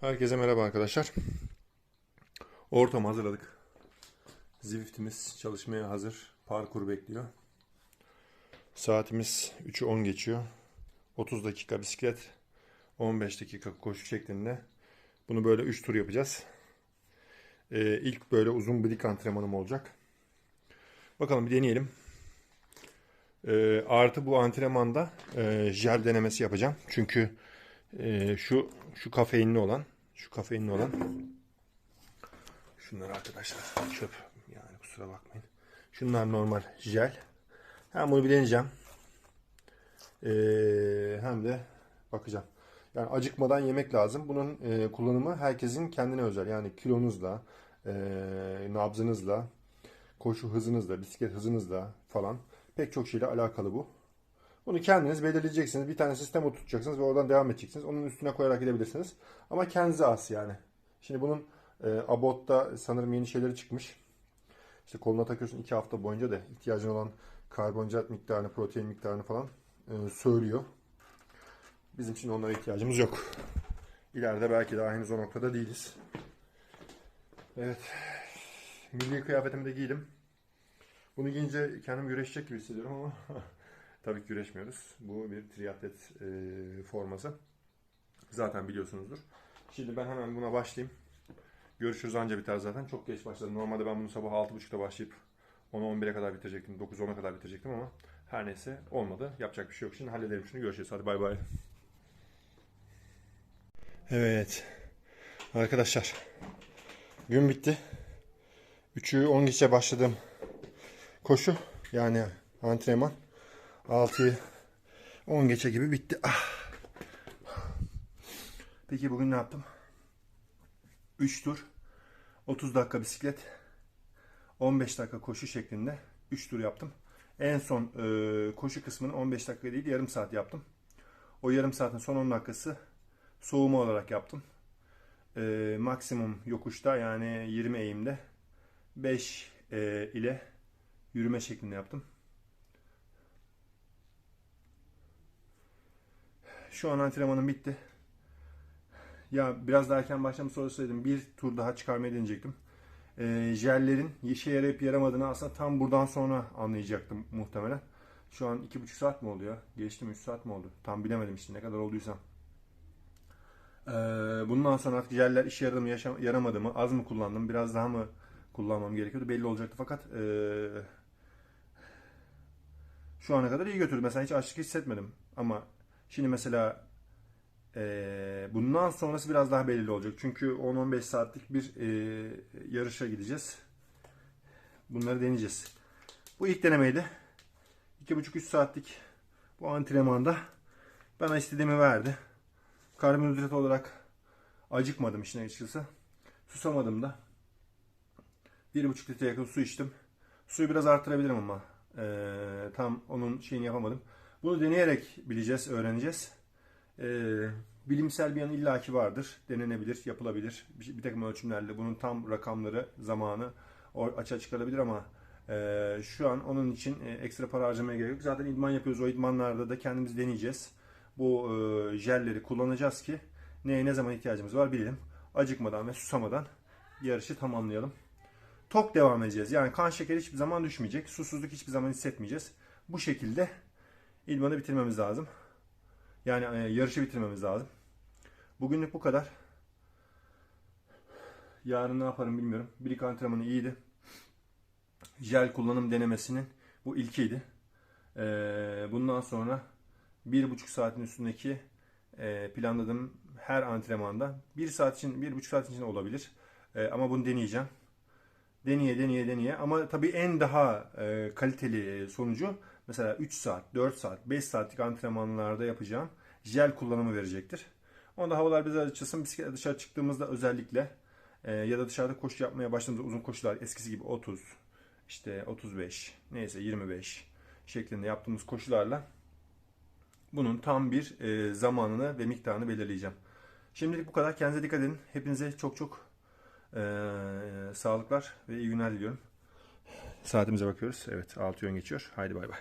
Herkese merhaba arkadaşlar. Ortam hazırladık. Zwift'imiz çalışmaya hazır. Parkur bekliyor. Saatimiz 3'ü 10 geçiyor. 30 dakika bisiklet, 15 dakika koşu şeklinde. Bunu böyle 3 tur yapacağız. Ee, ilk böyle uzun brik antrenmanım olacak. Bakalım bir deneyelim. Ee, artı bu antrenmanda e, jel denemesi yapacağım. Çünkü e, şu şu kafeinli olan, şu kafeinli olan şunlar arkadaşlar çöp yani kusura bakmayın. Şunlar normal jel. Hem bunu bir deneyeceğim. Ee, hem de bakacağım. Yani acıkmadan yemek lazım. Bunun e, kullanımı herkesin kendine özel. Yani kilonuzla, e, nabzınızla, koşu hızınızla, bisiklet hızınızla falan pek çok şeyle alakalı bu. Bunu kendiniz belirleyeceksiniz. Bir tane sistem oturtacaksınız ve oradan devam edeceksiniz. Onun üstüne koyarak gidebilirsiniz. Ama kendinize az yani. Şimdi bunun e, Abot'ta sanırım yeni şeyleri çıkmış. İşte koluna takıyorsun iki hafta boyunca da ihtiyacın olan karbonhidrat miktarını, protein miktarını falan e, söylüyor. Bizim şimdi onlara ihtiyacımız yok. İleride belki daha henüz o noktada değiliz. Evet. Milli kıyafetimi de giydim. Bunu giyince kendim güreşecek gibi hissediyorum ama tabii ki güreşmiyoruz. Bu bir triatlet e, forması. Zaten biliyorsunuzdur. Şimdi ben hemen buna başlayayım. Görüşürüz anca biter zaten. Çok geç başladım. Normalde ben bunu sabah 6.30'da başlayıp 10'a 11'e kadar bitirecektim. 9-10'a kadar bitirecektim ama her neyse olmadı. Yapacak bir şey yok. Şimdi halledelim şunu. Görüşürüz. Hadi bay bay. Evet. Arkadaşlar. Gün bitti. 3'ü 10 geçe başladım. Koşu yani antrenman 6'yı 10 geçe gibi bitti. Ah. Peki bugün ne yaptım? 3 tur 30 dakika bisiklet 15 dakika koşu şeklinde 3 tur yaptım. En son e, koşu kısmını 15 dakika değil yarım saat yaptım. O yarım saatin son 10 dakikası soğuma olarak yaptım. E, maksimum yokuşta yani 20 eğimde 5 e, ile yürüme şeklinde yaptım. Şu an antrenmanım bitti. Ya biraz daha erken başlamış olsaydım bir tur daha çıkarmayı deneyecektim. E, jellerin işe yarayıp yaramadığını aslında tam buradan sonra anlayacaktım muhtemelen. Şu an iki buçuk saat mi oldu ya? Geçti mi? Üç saat mi oldu? Tam bilemedim işte ne kadar olduysa. Ee, bundan sonra artık jeller işe yaradı mı, yaşam, yaramadı mı, az mı kullandım, biraz daha mı kullanmam gerekiyordu belli olacaktı. Fakat ee, şu ana kadar iyi götürdü. Mesela hiç açlık hissetmedim. Ama şimdi mesela ee, bundan sonrası biraz daha belirli olacak. Çünkü 10-15 saatlik bir ee, yarışa gideceğiz. Bunları deneyeceğiz. Bu ilk denemeydi. 2,5-3 saatlik bu antrenmanda bana istediğimi verdi. Karbonhidrat olarak acıkmadım işin açıkçası. Susamadım da. 1,5 litre yakın su içtim. Suyu biraz arttırabilirim ama ee, tam onun şeyini yapamadım. Bunu deneyerek bileceğiz, öğreneceğiz. Ee, bilimsel bir yanı illaki vardır. Denenebilir, yapılabilir. Bir, bir takım ölçümlerle bunun tam rakamları, zamanı açığa çıkarılabilir ama e, şu an onun için e, ekstra para harcamaya gerek yok. Zaten idman yapıyoruz. O idmanlarda da kendimiz deneyeceğiz. Bu e, jelleri kullanacağız ki neye ne zaman ihtiyacımız var bilelim. Acıkmadan ve susamadan yarışı tamamlayalım. Tok devam edeceğiz. Yani kan şekeri hiçbir zaman düşmeyecek. Susuzluk hiçbir zaman hissetmeyeceğiz. Bu şekilde idmanı bitirmemiz lazım. Yani e, yarışı bitirmemiz lazım. Bugünlük bu kadar. Yarın ne yaparım bilmiyorum. Birik antrenmanı iyiydi. Jel kullanım denemesinin bu ilkiydi. Ee, bundan sonra bir buçuk saatin üstündeki e, planladığım her antrenmanda bir saat için, bir buçuk saat için olabilir. E, ama bunu deneyeceğim. Deneye, deneye, deneye. Ama tabii en daha e, kaliteli sonucu mesela 3 saat, 4 saat, 5 saatlik antrenmanlarda yapacağım jel kullanımı verecektir. Onda havalar biraz açılsın. Bisiklet dışarı çıktığımızda özellikle e, ya da dışarıda koşu yapmaya başladığımızda uzun koşular eskisi gibi 30, işte 35, neyse 25 şeklinde yaptığımız koşularla bunun tam bir e, zamanını ve miktarını belirleyeceğim. Şimdilik bu kadar. Kendinize dikkat edin. Hepinize çok çok e, sağlıklar ve iyi günler diliyorum. Saatimize bakıyoruz. Evet 6 yön geçiyor. Haydi bay bay.